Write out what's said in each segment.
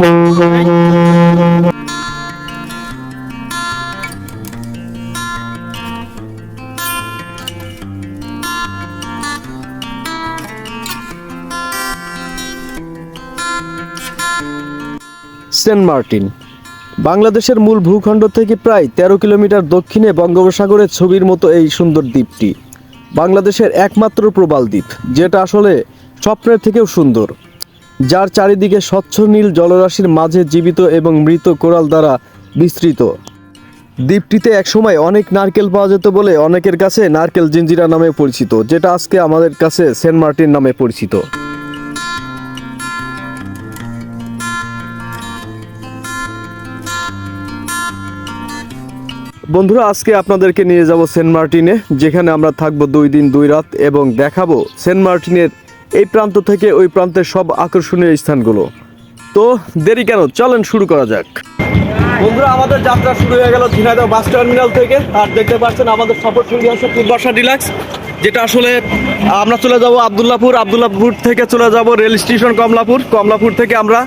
Saint Martin. বাংলাদেশের মূল ভূখণ্ড থেকে প্রায় তেরো কিলোমিটার দক্ষিণে বঙ্গোপসাগরের ছবির মতো এই সুন্দর দ্বীপটি। বাংলাদেশের একমাত্র প্রবাল দ্বীপ, যেটা আসলে স্বপ্নের থেকেও সুন্দর। যার চারিদিকে স্বচ্ছ নীল জলরাশির মাঝে জীবিত এবং মৃত কোরাল দ্বারা বিস্তৃত। দ্বীপটিতে একসময় অনেক নারকেল পাওয়া যেত বলে অনেকের কাছে নারকেল জিঞ্জিরা নামে পরিচিত, যেটা আজকে আমাদের কাছে সেন্ট মার্টিন নামে পরিচিত। বন্ধুরা, আজকে আপনাদেরকে নিয়ে যাব সেন্ট মার্টিনে, যেখানে আমরা থাকব দুই দিন দুই রাত এবং দেখাবো সেন্ট মার্টিনের এই প্রান্ত থেকে ওই প্রান্তের সব আকর্ষণীয় স্থানগুলো। তো দেরি কেন? চলেন শুরু করা যাক। বন্ধুরা, আমাদের যাত্রা শুরু হয়ে গেল ঝিনাইদহ বাস টার্মিনাল থেকে। আর দেখতে পাচ্ছেন আমাদের সফর সঙ্গী হচ্ছে পূর্বাশা ডিলাক্স, যেটা আসলে আমরা চলে যাব আবদুল্লাপুর আবদুল্লাপুর থেকে চলে যাব রেল স্টেশন কমলাপুর। কমলাপুর থেকে আমরা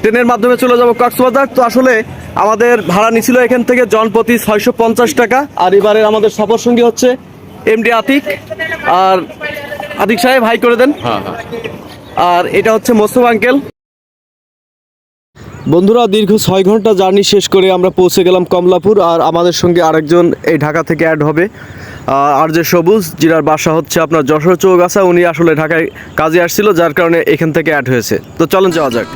ট্রেনের মাধ্যমে চলে যাব কক্সবাজার। তো আসলে আমাদের ভাড়া নিছিল এখান থেকে জনপ্রতি ছয়শো পঞ্চাশ টাকা। আর এবারের আমাদের সফর সঙ্গী হচ্ছে এমডি আতিক। আর আতিক সাহেব হাই করে দেন। আর এটা হচ্ছে মোস্তফা আঙ্কেল। বন্ধুরা দীর্ঘ ছয় ঘণ্টা জার্নি শেষ করে আমরা পৌঁছে গেলাম কমলাপুর আর আমাদের সঙ্গে আরেকজন এই ঢাকা থেকে অ্যাড হবে আর যে সবুজ জিরার বাসা হচ্ছে আপনার যশোর চৌগাছা উনি আসলে ঢাকায় কাজে আসছিল যার কারণে এখান থেকে অ্যাড হয়েছে। তো চলেন যাওয়া যাক।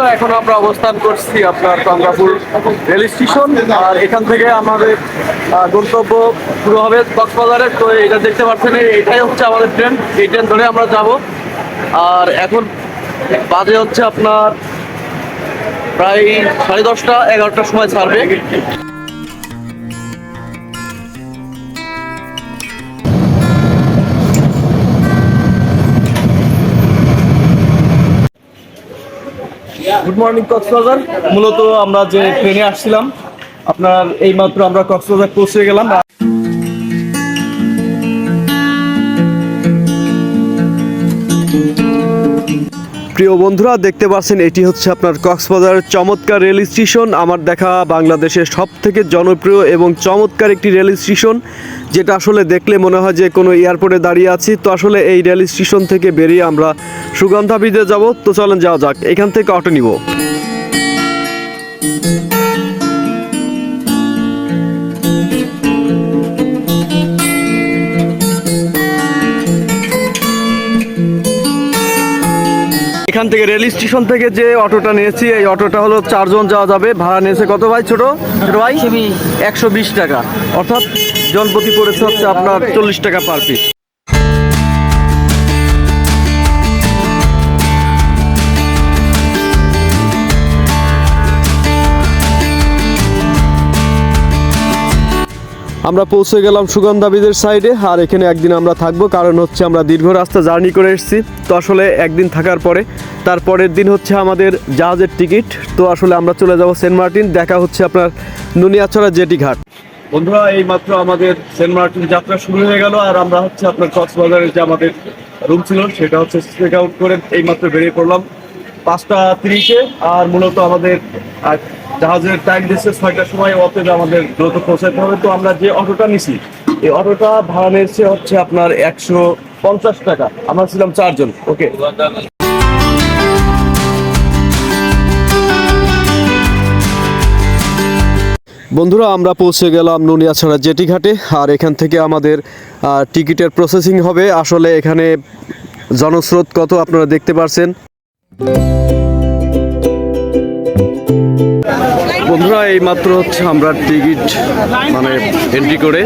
বন্ধুরা, এখন আমরা অবস্থান করছি আপনার কমলাপুর রেল স্টেশন, আর এখান থেকে আমাদের গন্তব্য শুরু হবে কক্সবাজারে। তো এটা দেখতে পাচ্ছেন, এটাই হচ্ছে আমাদের ট্রেন। এই ট্রেন ধরে আমরা যাব। আর এখন বাজে হচ্ছে আপনার প্রায় সাড়ে দশটা, এগারোটার সময় ছাড়বে। গুড মর্নিং কক্সবাজার মূলত আমরা যে ট্রেনে আসছিলাম, আপনার এইমাত্র আমরা কক্সবাজার পৌঁছে গেলাম। প্রিয় বন্ধুরা, দেখতে পাচ্ছেন, এটি হচ্ছে আপনার কক্সবাজারের চমৎকার রেল স্টেশন। আমার দেখা বাংলাদেশের সব থেকে জনপ্রিয় এবং চমৎকার একটি রেল স্টেশন। যেটা আসলে দেখলে মনে হয় যে কোনো এয়ারপোর্টে দাঁড়িয়ে আছি। তো আসলে এই রেল স্টেশন থেকে বেরিয়ে আমরা সুগন্ধা ব্রিজে যাব। তো চলেন যাওয়া যাক। এখান থেকে অটো নিব। এখান থেকে রেল স্টেশন থেকে যে অটোটা নিয়েছি এই অটোটা হলো চারজন যাওয়া যাবে। ভাড়া নিয়েছে কত ভাই ছোট? ছোট ভাই? একশো বিশ টাকা। অর্থাৎ জনপ্রতি পড়েছে হচ্ছে আপনার চল্লিশ টাকা পার পিস আমরা পৌঁছে গেলাম সুগন্ধা ব্রিজের সাইডে, আর এখানে একদিন আমরা থাকব, কারণ হচ্ছে আমরা দীর্ঘ রাস্তা জার্নি করে এসেছি। তো আসলে একদিন থাকার পরে, তারপরের দিন হচ্ছে আমাদের জাহাজের টিকিট। তো আসলে আমরা চলে যাব সেন্ট মার্টিন, দেখা হচ্ছে আপনার নুনিয়াছড়া জেটি ঘাট। বন্ধুরা এই মাত্র আমাদের সেন্ট মার্টিন যাত্রা শুরু হয়ে গেল আর আমরা হচ্ছে আপনার কক্সবাজারের যে আমাদের রুম ছিল, সেটা হচ্ছে চেক আউট করে এই মাত্র বেরিয়ে পড়লাম পাঁচটা তিরিশে। আর মূলত আমাদের জাহাজের টাইম দিচ্ছে ছয়টার সময় অতএব আমাদের দ্রুত পৌঁছাতে হবে। তো আমরা যে অটোটা নিছি, এই অটোটা ভাড়া নিচ্ছে হচ্ছে আপনার একশো পঞ্চাশ টাকা। আমরা ছিলাম চারজন। ওকে বন্ধুরা, আমরা পৌঁছে গেলাম নুনিয়াছড়া জেটি ঘাটে আর এখান থেকে আমাদের টিকিটের প্রসেসিং হবে। আসলে এখানে জনস্রোত কত আপনারা দেখতে পারছেন। বন্ধুরা এই মাত্র হচ্ছে আমরা টিকিট মানে এন্ট্রি করে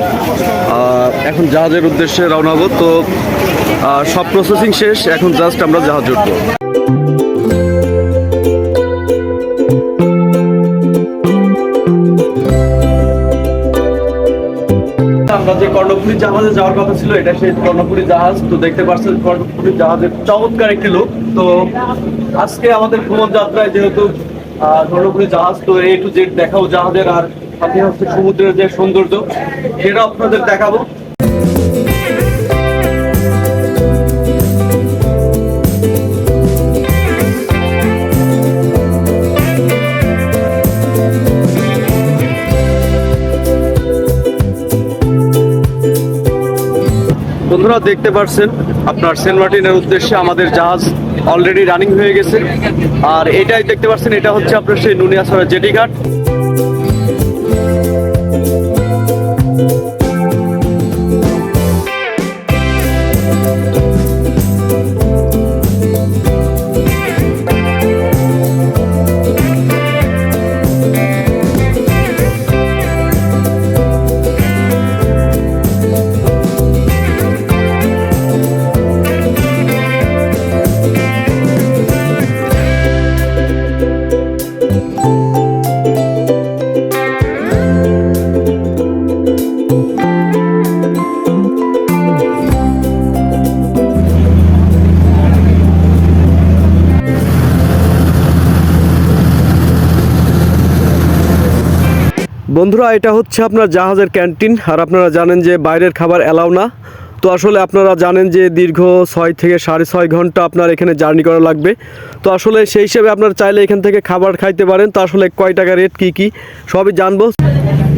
এখন জাহাজের উদ্দেশ্যে রওনা হব। তো সব প্রসেসিং শেষ, এখন জাস্ট আমরা জাহাজ উঠবো। আমরা যে কর্ণপুরী জাহাজে যাওয়ার কথা ছিল, এটা সেই কর্ণপুরী জাহাজ। তো দেখতে পাচ্ছেন, কর্ণপুরী জাহাজের চমৎকার একটি লোক। তো আজকে আমাদের ভ্রমণ যাত্রায় যেহেতু কর্ণপুরী জাহাজ, তো এ টু জেড দেখাও জাহাজের আর হচ্ছে সমুদ্রের যে সৌন্দর্য, সেটা আপনাদের দেখাবো। বন্ধুরা দেখতে পারছেন, আপনার সেন্ট মার্টিনের উদ্দেশ্যে আমাদের জাহাজ অলরেডি রানিং হয়ে গেছে। আর এটাই দেখতে পাচ্ছেন এটা হচ্ছে আপনার সেই নুনিয়াছড়া জেটি বন্ধুরা, এটা হচ্ছে আপনার জাহাজের ক্যান্টিন। আর আপনারা জানেন যে বাইরের খাবার অ্যালাউ না। তো আসলে আপনারা জানেন যে দীর্ঘ ছয় থেকে সাড়ে ছয় ঘণ্টা আপনার এখানে জার্নি করা লাগবে। তো আসলে সেই হিসেবে আপনার চাইলে এখান থেকে খাবার খাইতে পারেন। তো আসলে কয় টাকা রেট, কি কি, সবই জানব।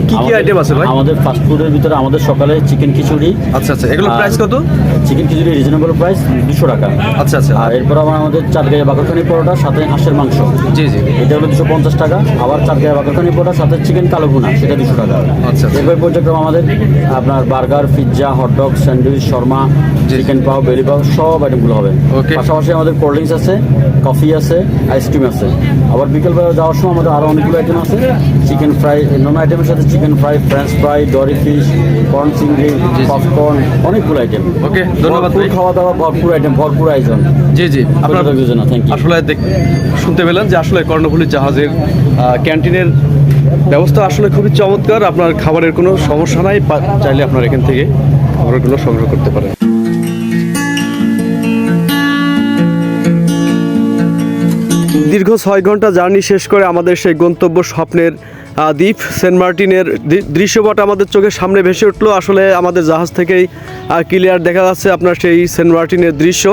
কি কি আমাদের- আইটেম আছে ভাই? আমাদের ফাস্ট ফুডের ভিতরে আমাদের সকালে চিকেন খিচুড়ি। আচ্ছা আচ্ছা। এগুলো প্রাইস কত? চিকেন খিচুড়ি রিজনেবল প্রাইস দুশো টাকা। আচ্ছা আচ্ছা। আর এরপর আবার আমাদের চার গায়ে বাকরখানি পরোটা সাথে হাঁসের মাংস। জি জি। এটা হলো দুশো পঞ্চাশ টাকা। আবার চার গায়ে বাকরখানি পরোটা সাথে চিকেন কালো ভুনা সেটা দুশো টাকা। আচ্ছা। এরপর পর্যক্রম আমাদের আপনার burger pizza hot dog sandwich shawarma chicken পাও বেলি পাও সব আইটেমগুলো হবে। পাশাপাশি আমাদের কোল্ড ড্রিঙ্কস আছে কফি আছে আইসক্রিম আছে। আবার বিকেলবেলা যাওয়ার সময় আমাদের আরও অনেকগুলো আইটেম আছে। চিকেন ফ্রাই নন আইটেমের সাথে chicken fry French fry dory fish corn চিংড়ি পপকর্ন অনেকগুলো আইটেম ওকে ধন্যবাদ খাওয়া দাওয়া ভরপুর আইটেম ভরপুর আয়োজন। জি জি। আপনার আসলে দেখ শুনতে পেলেন যে আসলে কর্ণফুলী জাহাজের ক্যান্টিনের ব্যবস্থা আসলে খুবই চমৎকার। আপনার খাবারের কোনো সমস্যা নাই চাইলে আপনার এখান থেকে খাবারগুলো সংগ্রহ করতে পারেন। দীর্ঘ ছয় ঘণ্টা জার্নি শেষ করে আমাদের সেই গন্তব্য স্বপ্নের দ্বীপ সেন্ট মার্টিনের দৃশ্যপট আমাদের চোখের সামনে ভেসে উঠল। আসলে আমাদের জাহাজ থেকেই ক্লিয়ার দেখা যাচ্ছে আপনার সেই সেন্ট মার্টিনের দৃশ্য।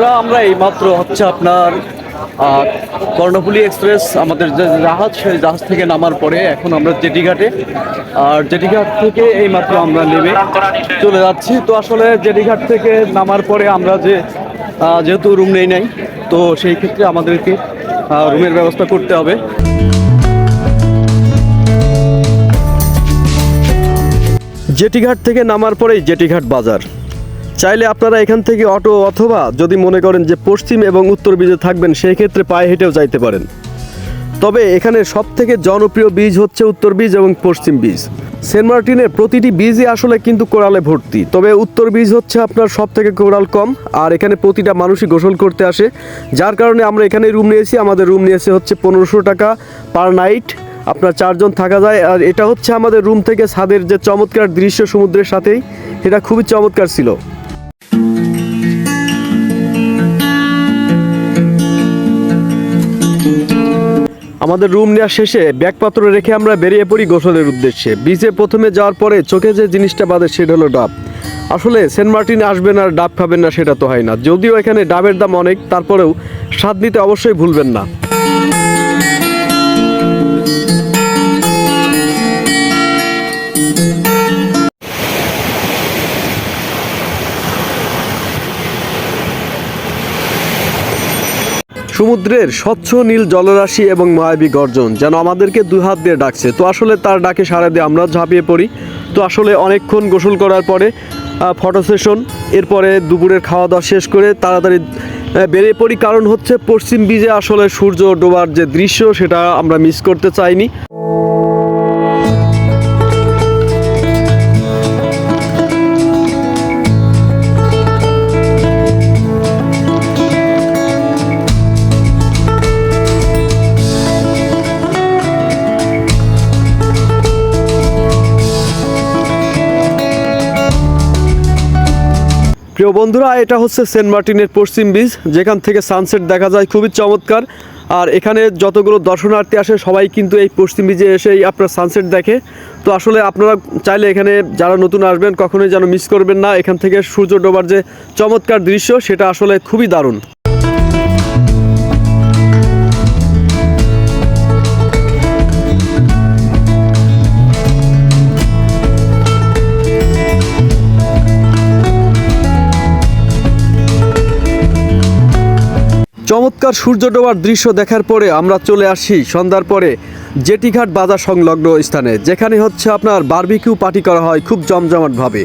বন্ধুরা, আমরা এইমাত্র হচ্ছে আপনার কর্ণফুলী এক্সপ্রেস, আমাদের যে জাহাজ, সেই জাহাজ থেকে নামার পরে এখন আমরা জেটিঘাটে। আর জেটিঘাট থেকে এইমাত্র আমরা নেমে চলে যাচ্ছি। তো আসলে জেটিঘাট থেকে নামার পরে আমরা যে যেহেতু রুম নেই নাই, তো সেই ক্ষেত্রে আমাদেরকে রুমের ব্যবস্থা করতে হবে। জেটিঘাট থেকে নামার পরেই জেটিঘাট বাজার। চাইলে আপনারা এখান থেকে অটো অথবা যদি মনে করেন যে পশ্চিম এবং উত্তর বীজে থাকবেন, সেই ক্ষেত্রে পায়ে হেঁটেও যাইতে পারেন। তবে এখানে সব থেকে জনপ্রিয় বীজ হচ্ছে উত্তর বীজ এবং পশ্চিম বীজ। সেন্ট মার্টিনের প্রতিটি বীজই আসলে কিন্তু কোরালে ভর্তি। তবে উত্তর বীজ হচ্ছে আপনার সব থেকে কোরাল কম, আর এখানে প্রতিটা মানুষই গোসল করতে আসে। যার কারণে আমরা এখানে রুম নিয়েছি। আমাদের রুম নিয়েছে হচ্ছে পনেরোশো টাকা পার নাইট আপনার চারজন থাকা যায়। আর এটা হচ্ছে আমাদের রুম থেকে ছাদের যে চমৎকার দৃশ্য সমুদ্রের সাথেই, এটা খুবই চমৎকার ছিল। আমাদের রুম নেওয়া শেষে ব্যাগপত্র রেখে আমরা বেরিয়ে পড়ি গোসলের উদ্দেশ্যে। বিচে প্রথমে যাওয়ার পরে চোখে যে জিনিসটা বাদে সেটা হলো ডাব। আসলে সেন্ট মার্টিন আসবেন আর ডাব খাবেন না সেটা তো হয় না। যদিও এখানে ডাবের দাম অনেক, তারপরেও স্বাদ নিতে অবশ্যই ভুলবেন না। সমুদ্রের স্বচ্ছ নীল জলরাশি এবং মায়াবী গর্জন যেন আমাদেরকে দুহাত দিয়ে ডাকছে। তো আসলে তার ডাকে সারা দিয়ে আমরা ঝাঁপিয়ে পড়ি। তো আসলে অনেকক্ষণ গোসল করার পরে ফটো সেশন, এরপরে দুপুরের খাওয়া দাওয়া শেষ করে তাড়াতাড়ি বেরিয়ে পড়ি। কারণ হচ্ছে পশ্চিম বীজে আসলে সূর্য ডোবার যে দৃশ্য, সেটা আমরা মিস করতে চাইনি। প্রিয় বন্ধুরা, এটা হচ্ছে সেন্ট মার্টিনের পশ্চিম বীজ যেখান থেকে সানসেট দেখা যায়, খুবই চমৎকার। আর এখানে যতগুলো দর্শনার্থী আসে, সবাই কিন্তু এই পশ্চিম বীজে এসেই আপনার সানসেট দেখে। তো আসলে আপনারা চাইলে এখানে যারা নতুন আসবেন, কখনোই যেন মিস করবেন না। এখান থেকে সূর্য ডোবার যে চমৎকার দৃশ্য, সেটা আসলে খুবই দারুণ। চমৎকার সূর্য ডোবার দৃশ্য দেখার পরে আমরা চলে আসি সন্ধ্যার পরে জেটিঘাট বাজার সংলগ্ন স্থানে, যেখানে হচ্ছে আপনার বার্বিকিউ পার্টি করা হয় খুব জমজমাটভাবে।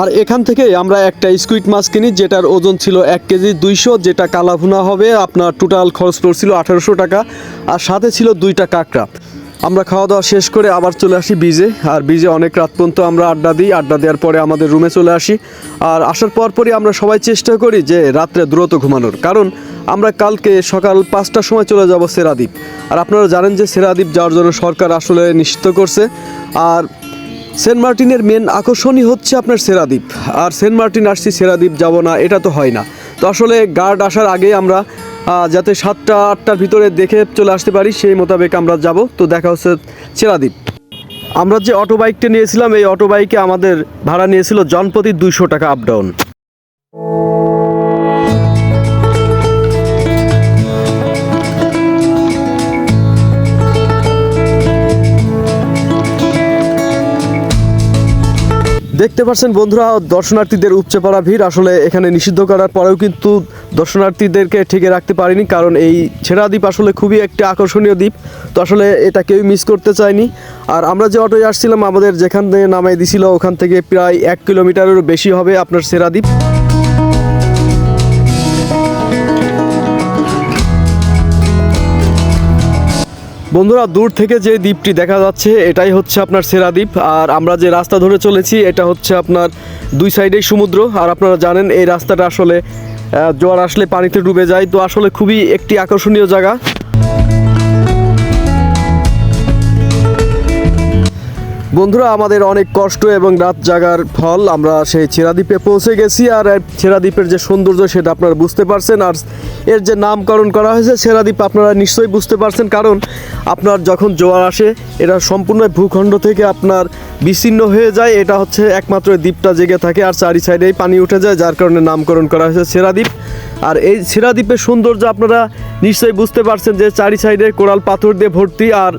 আর এখান থেকে আমরা একটা স্কুইট মাছ কিনি, যেটার ওজন ছিল এক কেজি দুইশো, যেটা কালাভুনা হবে, আপনার টোটাল খরচ পড়ছিল আঠারোশো টাকা, আর সাথে ছিল দুইটা কাঁকড়া। আমরা খাওয়া দাওয়া শেষ করে আবার চলে আসি বিজে। আর বিজে অনেক রাত পর্যন্ত আমরা আড্ডা দিই। আড্ডা দেওয়ার পরে আমাদের রুমে চলে আসি। আর আসার পর পরই আমরা সবাই চেষ্টা করি যে রাত্রে দ্রুত ঘুমানোর। কারণ আমরা কালকে সকাল পাঁচটার সময় চলে যাব সেরাদ্বীপ। আর আপনারা জানেন যে সেরাদ্বীপ যাওয়ার জন্য সরকার আসলে নিশ্চিত করছে। আর সেন্ট মার্টিনের মেন আকর্ষণই হচ্ছে আপনার সেরাদ্বীপ। আর সেন্ট মার্টিন আসছি, সেরাদ্বীপ যাব না, এটা তো হয় না। তো আসলে গার্ড আসার আগে আমরা যাতে সাতটা, আটটার ভিতরে দেখে চলে আসতে পারি, সেই মোতাবেক আমরা যাব। তো দেখা হচ্ছে ছেড়াদ্বীপ আমরা যে অটো বাইকটা নিয়েছিলাম, এই অটো বাইকে আমাদের ভাড়া নিয়েছিল জনপ্রতি দুইশো টাকা আপ ডাউন দেখতে পাচ্ছেন বন্ধুরা, দর্শনার্থীদের উপচে পড়া ভিড়। আসলে এখানে নিষিদ্ধ করার পরেও কিন্তু দর্শনার্থীদেরকে ঠেকে রাখতে পারিনি, কারণ এই ছেড়া দ্বীপ আসলে খুবই একটি আকর্ষণীয় দ্বীপ। তো আসলে এটা কেউ মিস করতে চায়নি। আর আমরা যে অটোয় আসছিলাম, আমাদের যেখান থেকে নামাই দিছিল, ওখান থেকে প্রায় এক কিলোমিটারেরও বেশি হবে আপনার সেরা দ্বীপ। বন্ধুরা, দূর থেকে যে দ্বীপটি দেখা যাচ্ছে, এটাই হচ্ছে আপনার সেরা দ্বীপ। আর আমরা যে রাস্তা ধরে চলেছি, এটা হচ্ছে আপনার দুই সাইডেই সমুদ্র। আর আপনারা জানেন, এই রাস্তাটা আসলে জোয়ার আসলে পানিতে ডুবে যায়। তো আসলে খুবই একটি আকর্ষণীয় জায়গা। বন্ধুরা, আমাদের অনেক কষ্ট এবং রাত জাগার ফল। আমরা সেই ছেড়াদ্বীপে পৌঁছে গেছি আর ছেড়াদ্বীপের যে সৌন্দর্য, সেটা আপনারা বুঝতে পারছেন। আর এর যে নামকরণ করা হয়েছে ছেড়াদ্বীপ, আপনারা নিশ্চয়ই বুঝতে পারছেন, কারণ আপনার যখন জোয়ার আসে, এটা সম্পূর্ণ ভূখণ্ড থেকে আপনার বিচ্ছিন্ন হয়ে যায়। এটা হচ্ছে একমাত্র দ্বীপটা জেগে থাকে আর চারি সাইডেই পানি উঠে যায়, যার কারণে নামকরণ করা হয়েছে ছেড়াদ্বীপ। আর এই ছেড়াদ্বীপের সৌন্দর্য আপনারা নিশ্চয়ই বুঝতে পারছেন যে চারি সাইডে কোরাল পাথর দিয়ে ভর্তি, আর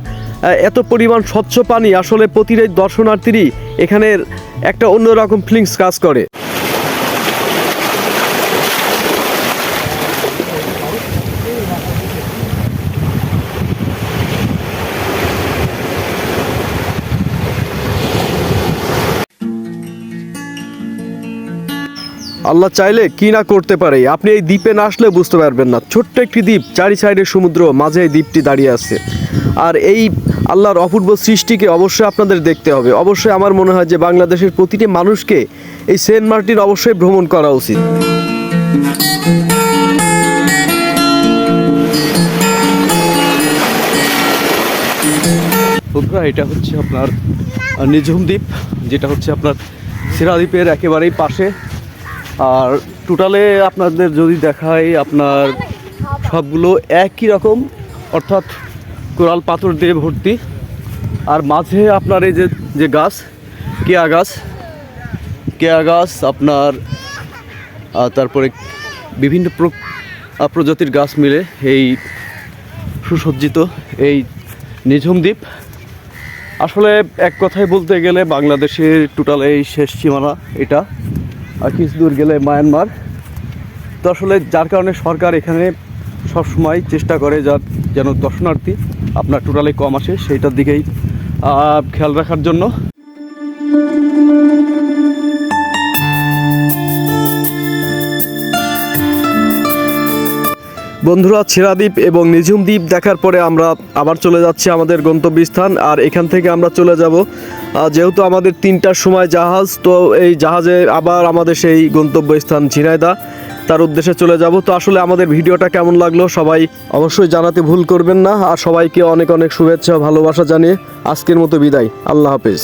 এত পরিমাণ স্বচ্ছ পানি আসলে প্রতিটি দর্শনার্থীরই এখানের একটা অন্যরকম ফিলিংস কাজ করে। আল্লাহ চাইলে কি না করতে পারে, আপনি এই দ্বীপে না আসলে বুঝতে পারবেন না। ছোট্ট একটি দ্বীপ, চারি সাইডে সমুদ্র, মাঝে এই দ্বীপটি দাঁড়িয়ে আছে। আর এই আল্লাহর অপূর্ব সৃষ্টিকে অবশ্যই আপনাদের দেখতে হবে। অবশ্যই আমার মনে হয় যে বাংলাদেশের প্রতিটি মানুষকে এই সেন্ট মার্টিন অবশ্যই ভ্রমণ করা উচিত। এটা হচ্ছে আপনার নিঝুম দ্বীপ, যেটা হচ্ছে আপনার সিরা দ্বীপের একেবারেই পাশে। আর টোটালে আপনাদের যদি দেখায় আপনার সবগুলো একই রকম, অর্থাৎ কোরাল পাথর দিয়ে ভর্তি। আর মাঝে আপনার এই যে যে গাছ, কেয়া গাছ কেয়া গাছ, আপনার তারপরে বিভিন্ন প্রজাতির গাছ মিলে এই সুসজ্জিত এই নিঝুম দ্বীপ। আসলে এক কথায় বলতে গেলে বাংলাদেশের টোটাল এই শেষ সীমানা এটা। আর কিছু দূর গেলে মায়ানমার। তো আসলে যার কারণে সরকার এখানে সবসময় চেষ্টা করে যা যেন দর্শনার্থী আপনার টোটালি কম আসে সেইটার দিকেই খেয়াল রাখার জন্য। বন্ধুরা, ছেড়াদ্বীপ এবং নিঝুম দ্বীপ দেখার পরে আমরা আবার চলে যাচ্ছি আমাদের গন্তব্যস্থান, আর এখান থেকে আমরা চলে যাব। যেহেতু আমাদের তিনটার সময় জাহাজ, তো এই জাহাজে আবার আমাদের সেই গন্তব্যস্থান ঝিনাইদা তার উদ্দেশ্যে চলে যাব। তো আসলে আমাদের ভিডিওটা কেমন লাগল সবাই অবশ্যই জানাতে ভুল করবেন না। আর সবাইকে অনেক অনেক শুভেচ্ছা ভালোবাসা জানিয়ে আজকের মতো বিদায়। আল্লাহ হাফেজ।